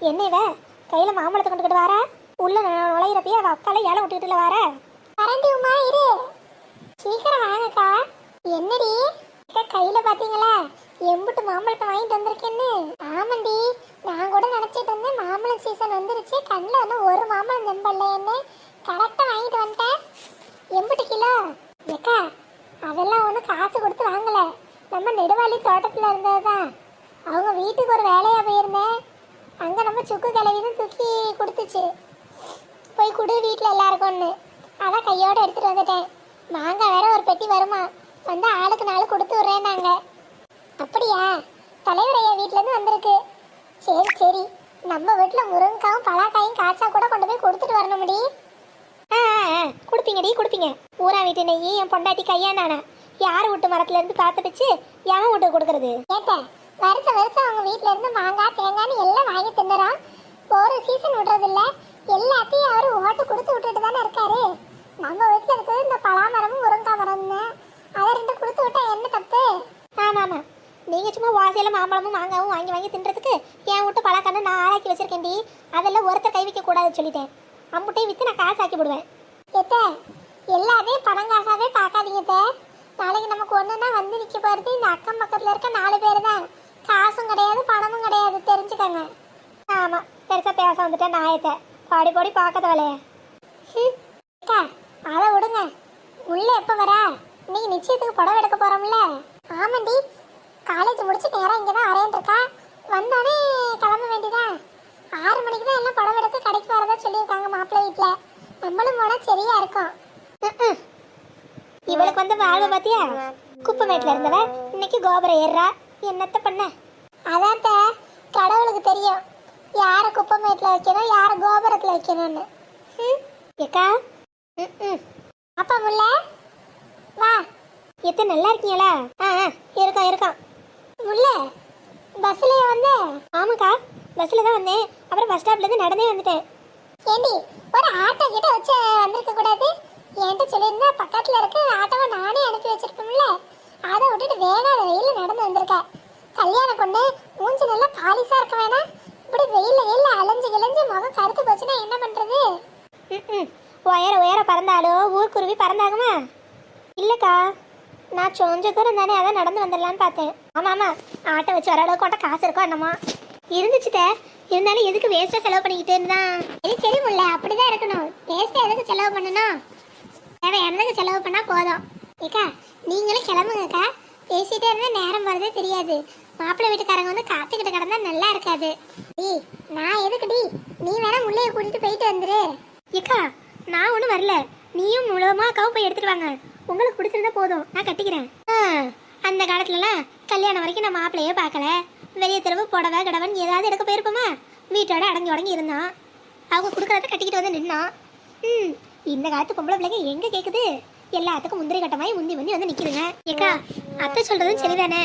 என்ன இவ? கையில மாம்பழத்தை கொண்டுக்கிட்டு வர? உள்ள நு- நுழையிறப்பயே அவ அக்கால ஏலம் விட்டுக்கிட்டுல வர? கரண்டி உமா இரு. சீக்கிரம் வாங்கக்கா. என்னடி? அக்கா கையில பாத்தீங்களா? எம்புட்டு மாம்பழத்தை வாங்கிட்டு வந்திருக்கேன்னு. ஆமாண்டி நான் கூட நினைச்சிட்டு இருந்தேன் மாம்பழம் சீசன் வந்துருச்சு. கண்ணில் வந்து ஒரு மாம்பழம் தெம்பல்லைன்னு கரெக்டாக வாங்கிட்டு வந்துட்டேன். எம்புட்டு கிலோ? ஏக்கா அதெல்லாம் ஒன்றும் காசு கொடுத்து வாங்கலை. நம்ம நெடுவாளி தோட்டத்தில் இருந்தது தான் அவங்க வீட்டுக்கு ஒரு வேலையாக போயிருந்தேன். அங்கே நம்ம சுக்கு கிளவி தூக்கி கொடுத்துச்சு. போய் கொடு வீட்டில் எல்லாருக்கும்னு. அதான் கையோட எடுத்துட்டு வந்துட்டேன். மாங்காய் வேற ஒரு பெட்டி வருமா? வந்து ஆளுக்கு நாள் கொடுத்து விட்றேன்னாங்க. அப்படியா? தலைவர் ஐயா வீட்டிலேருந்து வந்திருக்கு. சரி சரி. நம்ம வீட்டில் முருங்கைக்காவும் பலாக்காயும் காய்ச்சா கூட கொண்டு போய் கொடுத்துட்டு வரணும் முடி ஆ ஆ, ஆ, கொடுப்பீங்கடி கொடுப்பீங்க. ஊரா வீட்டு நெய் என் பொண்டாட்டி கையா நானா யார் வீட்டு மரத்துல இருந்து பார்த்து எவன் வீட்டுக்கு கொடுக்கறது? கேட்டேன். வருஷம் வருஷம் அவங்க வீட்ல இருந்து மாங்காய் தேங்காய்னு எல்லாம் வாங்கி தின்னுறான் ஒரு சீசன் விடுறது இல்ல எல்லாத்தையும் அவரு ஓட்டு கொடுத்து விட்டுட்டு தானே இருக்காரு. நம்ம வீட்டுல இருக்கிறது இந்த பலாமரமும் முருங்காய் மரம் தான். அதை ரெண்டு கொடுத்து விட்டா என்ன தப்பு? ஆமா ஆமா. நீங்க சும்மா வாசையில மாம்பழமும் மாங்காவும் வாங்கி வாங்கி தின்றதுக்கு என் வீட்டு பலாக்கண்ணு நான் ஆளாக்கி வச்சிருக்கேன்டி அதெல்லாம் ஒருத்தர் கை வைக்க கூடாதுன்னு சொல்லிட்டேன். அம்புட்டையும் வித்து நான் காசு ஆக்கி விடுவேன் எத்த எல்லாத்தையும் பணம் காசாவே பார்க்காதீங்க நாளைக்கு நமக்கு ஒன்றுனா வந்து நிற்க போகிறது இந்த அக்கம் பக்கத்தில் இருக்க நாலு பேர் தான். காசும் கிடையாது பணமும் கிடையாது. தெரிஞ்சுக்கங்க. ஆமாம் பெருசாக பேச வந்துட்டேன் நாயத்தை பாடி பாடி பார்க்கறது வேலையே அக்கா அதை விடுங்க. உள்ளே எப்போ வர? இன்னைக்கு நிச்சயத்துக்கு புடவை எடுக்க போகிறோம்ல ஆமாண்டி. காலேஜ் முடிச்சு நேரம் இங்கே தான் வரேன் இருக்கா? வந்தோடனே கிளம்ப வேண்டியதான் ஆறு மணிக்கு தான் எல்லாம் புடவை எடுத்து கடைக்கு வரதா சொல்லியிருக்காங்க மாப்பிள்ளை வீட்டில் நம்மளும் போனால் சரியா இருக்கும். இவளுக்கு வந்து வாழ்வை பாத்தியா குப்பமேட்டில் இருந்தவ இன்னைக்கு கோபுரம் ஏறுறா. என்னத்த பண்ண? அதான் கடவுளுக்கு தெரியும். யாரை குப்பமேட்டில் வைக்கணும் யாரை கோபுரத்தில் வைக்கணும்னு. ம், ஏக்கா? ம், ம். அப்பா முல்ல? வா. எத்த நல்லா இருக்கீங்களா? ஆ ஆ, இருக்கான் இருக்கான் முல்ல பஸ்லயே வந்த? ஆமாக்கா பஸ்ல தான் வந்தேன். அப்புறம் பஸ் ஸ்டாப்ல இருந்து நடந்தே வந்துட்டேன். ஏண்டி ஒரு ஆட்டோ கிட்ட வச்சு வந்திருக்க கூடாது? என்கிட்ட சொல்லியிருந்தா பக்கத்துல இருக்க ஆட்டோவை நானே அனுப்பி வச்சிருப்போம்ல அதை விட்டுட்டு வேகாத வெயில நடந்து வந்திருக்க. கல்யாண பொண்ணு மூஞ்சி நல்லா பாலிசா இருக்க வேணாம் இப்படி வெயில்ல வெயில்ல அலைஞ்சு கிளைஞ்சு முகம் கருத்து போச்சுன்னா என்ன பண்றது? உயர உயர பறந்தாலும் ஊர்க்குருவி பறந்தாகுமா? இல்லக்கா நான் கொஞ்ச தூரம் தானே அதான் நடந்து வந்துடலான்னு பார்த்தேன். ஆமா ஆமா. ஆட்டோ வச்சு வர அளவுக்கு காசு இருக்கோ என்னமோ. இருந்துச்சுட்ட. இருந்தாலும் எதுக்கு வேஸ்டா செலவு பண்ணிக்கிட்டு இருந்தா சரி சரி முல்ல. அப்படிதான் இருக்கணும். வேஸ்டா எதுக்கு செலவு பண்ணணும்? தேவையானதுக்கு செலவு பண்ணா போதும். ஏக்கா நீங்களும் கிளம்புங்கக்கா. பேசிட்டே இருந்தா நேரம் போறதே தெரியாது. மாப்பிள்ளை வீட்டுக்காரங்க வந்து காத்துக்கிட்டு கிடந்தா நல்லா இருக்காது. டி நான் எதுக்குடி நீ வேணா முள்ளைய கூட்டிட்டு போயிட்டு வந்துரு. ஏக்கா நான் ஒன்றும் வரல. நீயும் முழுவதுமா அக்காவும் போய் எடுத்துட்டு வாங்க. உங்களுக்கு பிடிச்சிருந்தா போதும். நான் கட்டிக்கிறேன். ஆ, அந்த காலத்துலலாம் கல்யாணம் வரைக்கும் நான் மாப்பிள்ளையே பார்க்கல. வெளியே தெருவு புடவை கடவன் ஏதாவது எடுக்க போயிருப்போமா? வீட்டோட அடங்கி உடங்கி இருந்தான். அவங்க கொடுக்குறத கட்டிக்கிட்டு வந்து நின்னான். ம் இந்த காலத்து பொம்பளை பிள்ளைங்க எங்க கேக்குது? எல்லாத்துக்கும் முந்திரி கட்டமாய் முந்தி முந்தி வந்து நிற்கிதுங்க ஏக்கா அத்தை சொல்கிறதும் சரிதானே?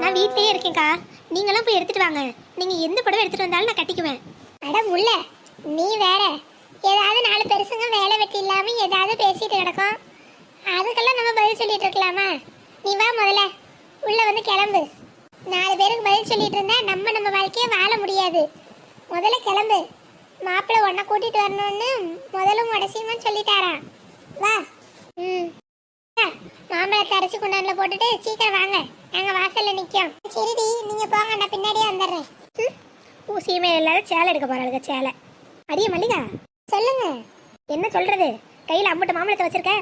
நான் வீட்லேயே இருக்கேன்க்கா. நீங்களும் போய் எடுத்துகிட்டு வாங்க. நீங்கள் எந்த புடவை எடுத்துகிட்டு வந்தாலும் நான் கட்டிக்குவேன். மேடம் உள்ள நீ வேற. ஏதாவது நாலு பெருசுங்க வேலை வெட்டி இல்லாமல் ஏதாவது பேசிகிட்டு கிடக்கும். அதுக்கெல்லாம் நம்ம பதில் சொல்லிட்டு இருக்கலாமா? நீ வா முதல்ல. உள்ள வந்து கிளம்பு. நாலு பேருக்கு பதில் சொல்லிட்டு இருந்தா நம்ம நம்ம வாழ்க்கையை வாழ முடியாது. முதல்ல கிளம்பு. மாப்பிள்ளை உன்னை கூட்டிட்டு வரணும்னு முதலும் கடைசியுமா சொல்லிட்டாராம். வா. ம். அக்கா, மாம்பழத்தை அரைச்சி குண்டான்ல போட்டுட்டு சீக்கிரம் வாங்க. நாங்க வாசல்ல நிக்கோம். சரிடி நீங்க போங்க நான் பின்னாடியே வந்துடுறேன். ஊசியுமே எல்லாரும் சேலை எடுக்க போறாளுங்க சேலை. அடியே மல்லிகா சொல்லுங்க. என்ன சொல்றது? கையில அம்பட்டு மாம்பழத்தை வச்சிருக்க.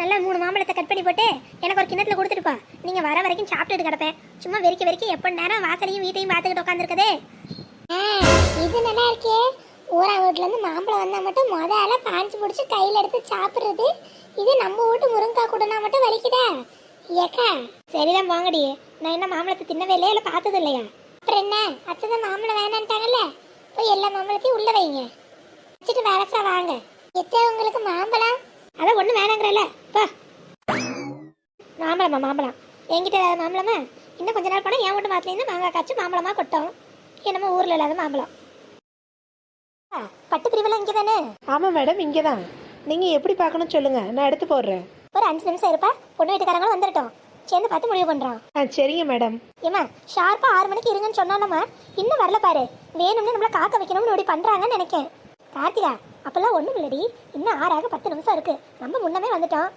நல்லா மூணு மாம்பழத்தை கட் பண்ணி போட்டு எனக்கு ஒரு கிண்ணத்தில் கொடுத்துட்டு போ. நீங்க வர வரைக்கும் சாப்பிட்டுட்டு கிடப்பேன். சும்மா வெறிக்க வெறிக்க எப்ப நேரம் வாசலையும் வீட்டையும் பார்த்துக்கிட்டு உட்காந்துருக்கதே இது நல்லா இருக்கே. ஊரா வீட்டுலேருந்து மாம்பழம் வந்தால் மட்டும் முத ஆளா பாஞ்சு பிடிச்சி கையில் எடுத்து சாப்பிட்றது. இது நம்ம வீட்டு முருங்கா கூடனா மட்டும் வலிக்குதா? ஏக்கா சரிதான் வாங்கடி. நான் என்ன மாம்பழத்தை தின்னவே இல்லையா இல்லை பார்த்தது இல்லையா? அப்புறம் என்ன? அத்தைதான் மாம்பழம் வேணான்ட்டாங்கல்ல? போய் எல்லா மாம்பழத்தையும் உள்ள வைங்க. வச்சுட்டு வேலைசா வாங்க. எத்தே உங்களுக்கு மாம்பழம்? அதான் ஒன்றும் வேணாங்கிறல்ல பா. மாம்பழமா மாம்பழம்? என்கிட்ட இல்லாத மாம்பழமா? இன்னும் கொஞ்ச நாள் போனால் என் வீட்டு மாத்திலேருந்து மாங்காய் காய்ச்சி மாம்பழமாக கொட்டோம். என்னமோ ஊரில் இல்லாத மாம்பழம். பட்டு பிரிவெல்லாம் இங்கே தானே ஆமாம் மேடம் இங்கே தான் நீங்கள் எப்படி பார்க்கணும் சொல்லுங்கள் நான் எடுத்து போடுறேன். ஒரு அஞ்சு நிமிஷம் இருப்பா. பொண்ணு வீட்டுக்காரங்களும் வந்துடட்டும் சேர்ந்து பார்த்து முடிவு பண்றோம். ஆ சரிங்க மேடம். ஏமா ஷார்ப்பா ஆறு மணிக்கு இருங்கன்னு சொன்னாலம்மா இன்னும் வரல பாரு. வேணும்னு நம்மள காக்க வைக்கணும்னு இப்படி பண்றாங்கன்னு நினைக்கேன். கார்த்திகா அப்பெல்லாம் ஒண்ணும் இல்லடி. இன்னும் ஆறாக பத்து நிமிஷம் இருக்கு. நம்ம முன்னமே வந்துட்டோம்.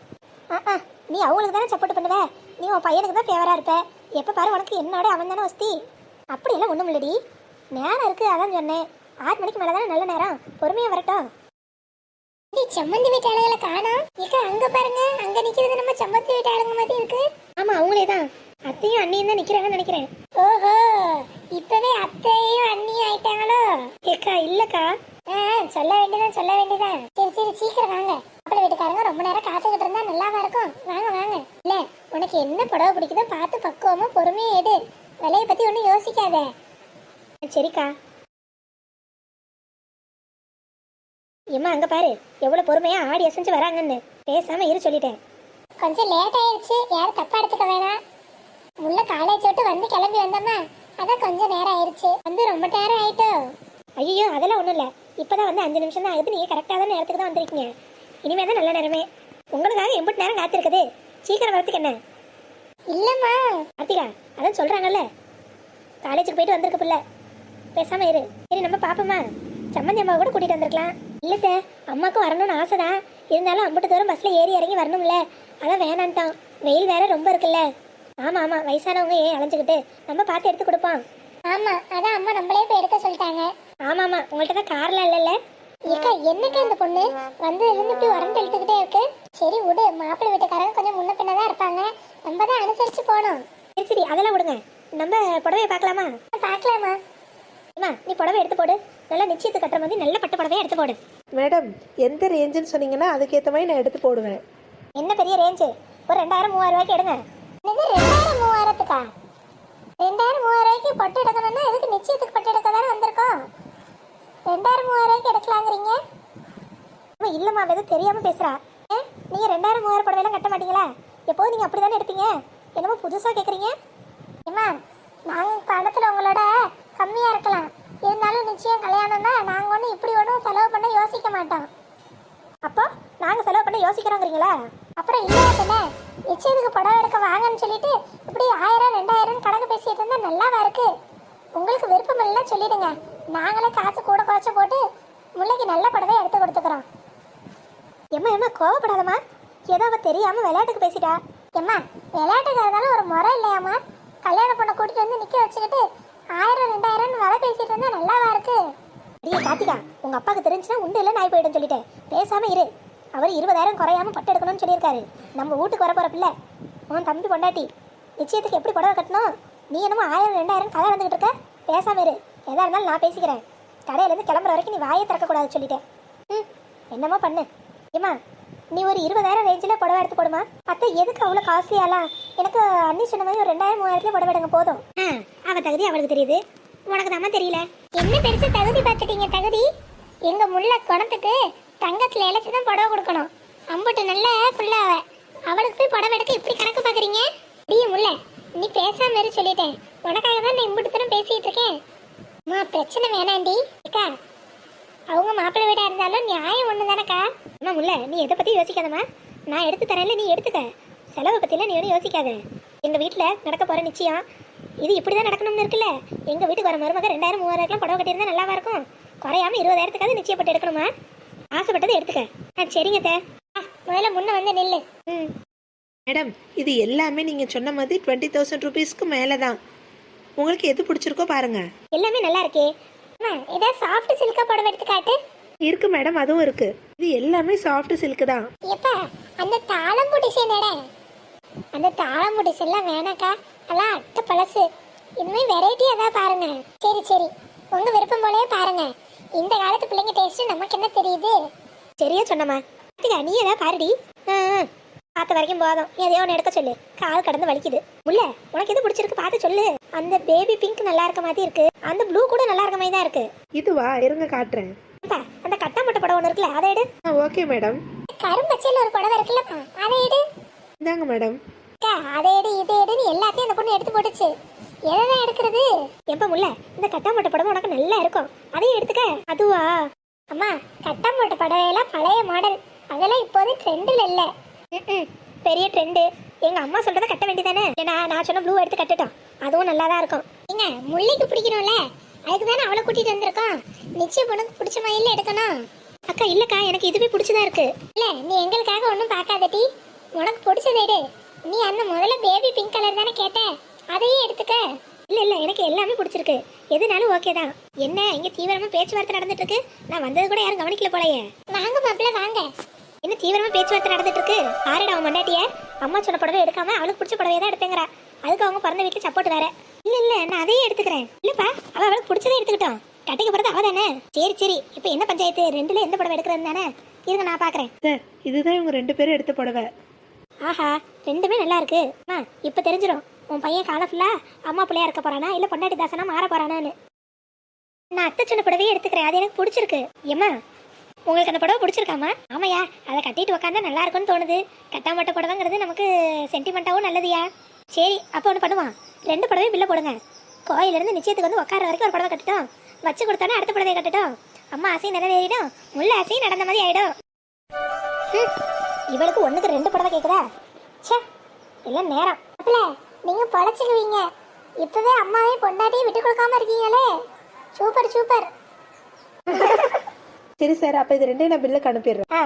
ஆ ஆ நீ அவங்களுக்கு தானே சப்போர்ட் பண்ணுவ? நீ உன் பையனுக்கு தான் ஃபேவரா இருப்ப. எப்ப பாரு உனக்கு என்னோட அவன் தானே வஸ்தி அப்படியெல்லாம் ஒண்ணும் இல்லடி. நேரம் இருக்கு அதான் சொன்னேன். ஆறு மணிக்கு மேல தானே நல்ல நேரம்? பொறுமையா வரட்டும். சம்மந்தி வீட்டு ஆளுகளை காணோம் இக்க அங்க பாருங்க. அங்க நிக்கிறது நம்ம சம்மந்தி வீட்டு ஆளுங்க மாதிரி இருக்கு. ஆமா அவங்களே தான். அத்தையும் அண்ணியும் தான் நிக்கிறாங்கன்னு நினைக்கிறேன். ஓஹோ இப்பவே அத்தையும் அண்ணியும் ஆயிட்டாங்களோ? ஏக்கா இல்லக்கா. சொல்ல வேண்டியதான் சொல்ல வேண்டியதான் சரி சரி சீக்கிரம் வாங்க. அப்படி வீட்டுக்காரங்க ரொம்ப நேரம் காத்துக்கிட்டு இருந்தா நல்லாவா இருக்கும்? வாங்க வாங்க. இல்ல உனக்கு என்ன புடவை பிடிக்குதோ பார்த்து பக்குவமா பொறுமையா எடு. விலையை பத்தி ஒன்றும் யோசிக்காத. சரிக்கா. ஏம்மா அங்க பாரு. எவ்வளவு பொறுமையா ஆடி அசைஞ்சு வராங்கன்னு. பேசாம இரு சொல்லிட்டேன். கொஞ்சம் லேட் ஆயிருச்சு. யாரும் தப்பா எடுத்துக்க வேணாம். முள்ள காலேஜ் விட்டு வந்து கிளம்பி வந்தோமா அதான் கொஞ்சம் நேரம் ஆயிருச்சு. வந்து ரொம்ப நேரம் ஆயிட்டோ? ஐயோ அதெல்லாம் ஒண்ணும் இல்ல. இப்பதான் வந்து அஞ்சு நிமிஷம் தான் ஆகுது. நீங்க கரெக்டான நேரத்துக்கு தான் வந்திருக்கீங்க. இனிமே தான் நல்ல நேரமே. உங்களுக்காக எம்பிட்டு நேரம் காத்திருக்குது. சீக்கிரம் வரதுக்கு என்ன? இல்லம்மா. கார்த்திகா அதான் சொல்றாங்கல்ல. காலேஜுக்கு போயிட்டு வந்திருக்க பிள்ளை. பேசாம இரு. சரி நம்ம பாப்போமா. சம்மந்தி அம்மா கூட கூட்டிட்டு வந்திருக்கலாம். இல்ல சார் அம்மாக்கும் வரணும்னு ஆசைதான். இருந்தாலும் அம்பட்டு தூரம் பஸ்ல ஏறி இறங்கி வரணும்ல. அதான் வேணான்ட்டான். வெயில் வேற ரொம்ப இருக்குல்ல. ஆமா ஆமா வயசானவங்க ஏன் அலைஞ்சுக்கிட்டு? நம்ம பார்த்து எடுத்து கொடுப்போம். ஆமா அதான் அம்மா நம்மளே போய் எடுக்க சொல்லிட்டாங்க. ஆமா ஆமா உங்கள்ட்ட தான் கார்லாம் இல்லைல்ல? ஏக்கா என்னக்கா இந்த பொண்ணு? வந்து இப்படி உரண்டு இழுத்துக்கிட்டே இருக்கு. சரி விடு மாப்பிள்ளை வீட்டுக்காரங்க கொஞ்சம் முன்ன பின்ன தான் இருப்பாங்க. நம்ம தான் அனுசரிச்சு போகணும். சரி சரி அதெல்லாம் விடுங்க. நம்ம புடவையை பார்க்கலாமா? பார்க்கலாமா? அம்மா நீ புடவை எடுத்து போடு. நல்லா நிச்சயத்து கட்டுற மாதிரி நல்ல பட்டு புடவையை எடுத்து போடு. மேடம் எந்த ரேஞ்சுன்னு சொன்னீங்கன்னா அதுக்கேற்ற மாதிரி நான் எடுத்து போடுவேன். என்ன பெரிய ரேஞ்சு? ஒரு ரெண்டாயிரம் மூவாயிரம் ரூபாய்க்கு எடுங்க. இது ரெண்டாயிரம் மூவாயிரத்துக்கா? ரெண்டாயிரம் மூவாயிரம் ரூபாய்க்கு பட்டு எடுக்கணும்னா எதுக்கு நிச்சயத்துக்கு பட்டு எடுக்க தானே வந்திருக்கோம்? ரெண்டாயிரம் மூவாயிரம் ரூபாய்க்கு எடுக்கலாங்கிறீங்க? அம்மா இல்லைம்மா அவ எதுவும் தெரியாம பேசுறா. ஏ நீங்க ரெண்டாயிரம் மூவாயிரம் புடவைலாம் கட்ட மாட்டீங்களா? எப்போதும் நீங்க அப்படி தானே எடுப்பீங்க? என்னமோ புதுசா கேட்குறீங்க ஏம்மா நாங்கள் பணத்துல உங்களோட கம்மியா இருக்கலாம். இருந்தாலும் யோசிக்க மாட்டான் அப்போ நாங்க செலவு பண்ண யோசிக்கிறோங்கிறீங்களா? அப்புறம் இல்லையா தானே நிச்சயத்துக்கு படம் எடுக்க வாங்கன்னு சொல்லிட்டு இப்படி ஆயிரம் ரெண்டாயிரம் கணக்கு பேசிட்டு இருந்தா நல்லாவா இருக்கு? உங்களுக்கு விருப்பம் இல்லைன்னா சொல்லிடுங்க. நாங்களே காசு கூட குறைச்சு போட்டு முல்லைக்கு நல்ல படவே எடுத்து கொடுத்துக்கிறோம். எம்மா எம்மா கோவப்படாதம்மா. ஏதோ அவ தெரியாம விளையாட்டுக்கு பேசிட்டா. எம்மா விளையாட்டுக்கு இருந்தாலும் ஒரு முறை இல்லையாம்மா? கல்யாணம் பொண்ணை கூட்டிட்டு வந்து நிக்க வச்சுக்கிட்டு ஆயிரம் ரெண்டாயிரம் வலை பேசிட்டு இருந்தா நல்லாவா இருக்கு? அடியே கார்த்திகா உங்க அப்பாவுக்கு தெரிஞ்சுன்னா உண்டு இல்லை நாய் போயிடும் சொல்லிட்டேன். பேசாம இரு. அவர் இருபதாயிரம் குறையாம பட்டு எடுக்கணும்னு சொல்லியிருக்காரு. நம்ம வீட்டுக்கு வர போற பிள்ளை. உன் தம்பி பொண்டாட்டி. நிச்சயத்துக்கு எப்படி புடவை கட்டணும்? நீ என்னமோ ஆயிரம் ரெண்டாயிரம் கதை வந்துகிட்டு இருக்க? பேசாம இரு. எதா இருந்தாலும் நான் பேசிக்கிறேன். கடையிலேருந்து கிளம்புற வரைக்கும் நீ வாயை திறக்கக்கூடாது சொல்லிட்டேன். ம் என்னமோ பண்ணு. ஏம்மா நீ ஒரு இருபதாயிரம் ரேஞ்சில் புடவை எடுத்து போடுமா? அத்தை எதுக்கு அவ்வளோ காஸ்ட்லியாலாம் எனக்கு அண்ணி சொன்ன மாதிரி ஒரு ரெண்டாயிரம் மூவாயிரத்துல புடவை எடுங்க போதும். அவ தகுதி அவளுக்கு தெரியுது. உனக்கு தாம்மா தெரியல? என்ன பெருசு தகுதி பார்த்துட்டீங்க தகுதி? எங்க முள்ள குணத்துக்கு தங்கத்துல இழைச்சி தான் புடவை கொடுக்கணும். அம்புட்டு நல்ல புள்ள அவ. அவளுக்கு போய் புடவை எடுக்க இப்படி கணக்கு பாக்குறீங்க டீ முல்ல நீ பேசாம இரு சொல்லிட்டேன். உனக்காக தான் நான் இம்புட்டு பேசிட்டு இருக்கேன். அம்மா பிரச்சனை வேணாண்டி. அக்கா அவங்க மாப்பிள்ளை வீடா இருந்தாலும் நியாயம் ஒன்று தானக்கா அம்மா முல்ல நீ எதை பத்தி யோசிக்காதம்மா. நான் எடுத்து தரேன்ல நீ எடுத்துக்க. செலவை பற்றிலாம் நீ ஒன்றும் யோசிக்காத. எங்க வீட்டில் நடக்க போற நிச்சயம் இது இப்படி தான் நடக்கணும்னு இருக்குல்ல? எங்க வீட்டுக்கு வர மருமக ரெண்டாயிரம் மூவாயிரம் புடவை கட்டியிருந்தா நல்லாவா இருக்கும்? குறையாம இருபதாயிரத்துக்காவது நிச்சயப்பட்டு எடுக்கணுமா? ஆசைப்பட்டதை எடுத்துக்க. ஆ சரிங்க தே முதல்ல முன்ன வந்து நில்லு. ம். மேடம் இது எல்லாமே நீங்கள் சொன்ன மாதிரி டுவெண்ட்டி தௌசண்ட் ருபீஸ்க்கு மேலே தான் உங்களுக்கு எது பிடிச்சிருக்கோ பாருங்க. எல்லாமே நல்லா இருக்கே. அம்மா ஏதாவது சாஃப்ட் சில்கா புடவை எடுத்து காட்டு. இருக்கு மேடம் அதுவும் இருக்கு. இது எல்லாமே சாஃப்ட் சில்க் தான். எப்ப அந்த தாளம்பு டிசைன் அந்த தாளம்பு டிசைன்லாம் வேணாக்கா. அதெல்லாம் அட்டை பழசு. இனிமே வெரைட்டி ஏதாவது பாருங்க. சரி சரி. உங்க விருப்பம் போலயே பாருங்க. இந்த காலத்து பிள்ளைங்க டேஸ்ட் நமக்கு என்ன தெரியுது? சரியா சொன்னம்மா. கார்த்திகா நீ ஏதாவது பாருடி. பார்த்த வரைக்கும் போதும். எதையோ ஒன்று எடுக்க சொல்லு. கால் கடந்து வலிக்குது. உள்ள உனக்கு எது பிடிச்சிருக்கு பார்த்து சொல்லு. அந்த பேபி பிங்க் நல்லா இருக்க மாதிரி இருக்கு. அந்த ப்ளூ கூட நல்லா இருக்க மாதிரி தான் இருக்கு. இதுவா? இருங்க காட்டுறேன். அந்த கட்டாமட்ட படம் ஒன்று இருக்குல்ல அதை எடு. ஆ ஓகே மேடம் கரும்பச்சையில் ஒரு புடவை இருக்குல்லப்பா. அதை எடு. இந்தாங்க மேடம் அதை எடு இதை எடுன்னு எல்லாத்தையும் அந்த பொண்ணு எடுத்து போட்டுச்சு. எதை எடுக்கிறது? எப்ப முல்ல இந்த கட்டாமட்ட படம் உனக்கு நல்லா இருக்கும். அதையும் எடுத்துக்க. அதுவா? அம்மா கட்டாமட்ட எல்லாம் பழைய மாடல் அதெல்லாம் இப்போது ட்ரெண்டில் இல்லை. பெரிய ட்ரெண்டு எங்க அம்மா சொல்றத கட்ட வேண்டியதானே? ஏன்னா நான் சொன்ன ப்ளூ எடுத்து கட்டட்டும். அதுவும் நல்லா தான் இருக்கும். ஏங்க முல்லைக்கு பிடிக்கணும்ல? அதுக்கு தானே அவளை கூட்டிட்டு வந்திருக்கோம். நிச்சயம் பொண்ணுக்கு பிடிச்ச மயில எடுக்கணும். அக்கா இல்லக்கா எனக்கு இதுவே பிடிச்சதா இருக்கு. இல்ல நீ எங்களுக்காக ஒன்றும் பார்க்காதடி உனக்கு பிடிச்சதை நீ அந்த முதல்ல பேபி பிங்க் கலர் தானே கேட்ட? அதையே எடுத்துக்க. இல்ல இல்ல எனக்கு எல்லாமே பிடிச்சிருக்கு. எதுனாலும் ஓகே தான். என்ன இங்க தீவிரமா பேச்சுவார்த்தை நடந்துட்டு இருக்கு நான் வந்தது கூட யாரும் கவனிக்கல போலயே. வாங்க மாப்பிள்ள வாங்க. என்ன தீவிரமா பேச்சுவார்த்தை நடந்துட்டு இருக்கு ஆரடா அவன் மண்டாட்டிய அம்மா சொன்ன புடவை எடுக்காம அவளுக்கு பிடிச்ச புடவையை தான் எடுப்பேங்கிறா அதுக்கு அவங்க பிறந்த வீட்டுல சப்போர்ட் வேற. இல்ல இல்ல நான் அதையே எடுத்துக்கிறேன். இல்லப்பா அவ அவளுக்கு பிடிச்சதே எடுத்துக்கிட்டோம். கட்டிக்க போறது அவ தானே. சரி சரி இப்போ என்ன பஞ்சாயத்து? ரெண்டுல எந்த புடவை எடுக்கிறது தானே? இருங்க நான் பாக்குறேன். சார் இதுதான் இவங்க ரெண்டு பேரும் எடுத்த புடவை. ஆஹா ரெண்டுமே நல்லா இருக்கு. அம்மா இப்போ தெரிஞ்சிடும் உன் பையன் காலை ஃபுல்லாக அம்மா பிள்ளையா இருக்க போறானா இல்லை பொண்டாட்டி தாசனா மாற போறானான்னு. நான் அத்தை சொன்ன புடவையே எடுத்துக்கிறேன். அது எனக்கு பிடிச்சிருக்கு. ஏம்மா உங்களுக்கு அந்த புடவை பிடிச்சிருக்காமா ஆமாயா அதை கட்டிட்டு உட்காந்தா நல்லா இருக்கும்னு தோணுது. கட்டாமட்ட புடவைங்கிறது நமக்கு சென்டிமெண்ட்டாகவும் நல்லதுயா சரி அப்போ ஒன்று பண்ணுவான் ரெண்டு புடவையும் பில்ல போடுங்க. கோயிலேருந்து நிச்சயத்துக்கு வந்து உட்கார வரைக்கும் ஒரு புடவை கட்டட்டும். வச்சு கொடுத்தானே அடுத்த புடவை கட்டட்டும். அம்மா ஆசையும் நிறைவேறிடும். முள்ள ஆசையும் நடந்த மாதிரி ஆயிடும். ம் இவளுக்கு ஒண்ணுக்கு ரெண்டு புடவை கேக்குதா? ச்சே எல்லாம் நேரம். அப்பல நீங்க பொழைச்சுக்குவீங்க இப்பவே அம்மாவையும் பொண்டாட்டியும் விட்டு கொடுக்காம இருக்கீங்களே. Super super. சரி சார் அப்போ இது ரெண்டையும் நான் பில்லுக்கு அனுப்பிடுறேன். ஆ.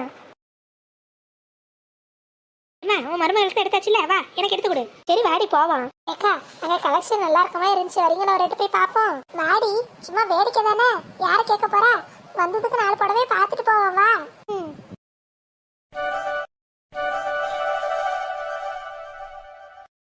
அம்மா உன் மருமகளுக்கு எடுத்தாச்சுல வா எனக்கு எடுத்து கொடு. சரி வாடி போவான் ஏக்கா அங்க கலெக்ஷன் நல்லா இருக்கமா இருந்துச்சு? வரீங்களா? ஒரு எட்டு போய் பாப்போம். வாடி சும்மா வேடிக்கை தானே? யாரை கேட்க போறா? வந்ததுக்கு நாலு புடவை பார்த்துட்டு போவோம் வா.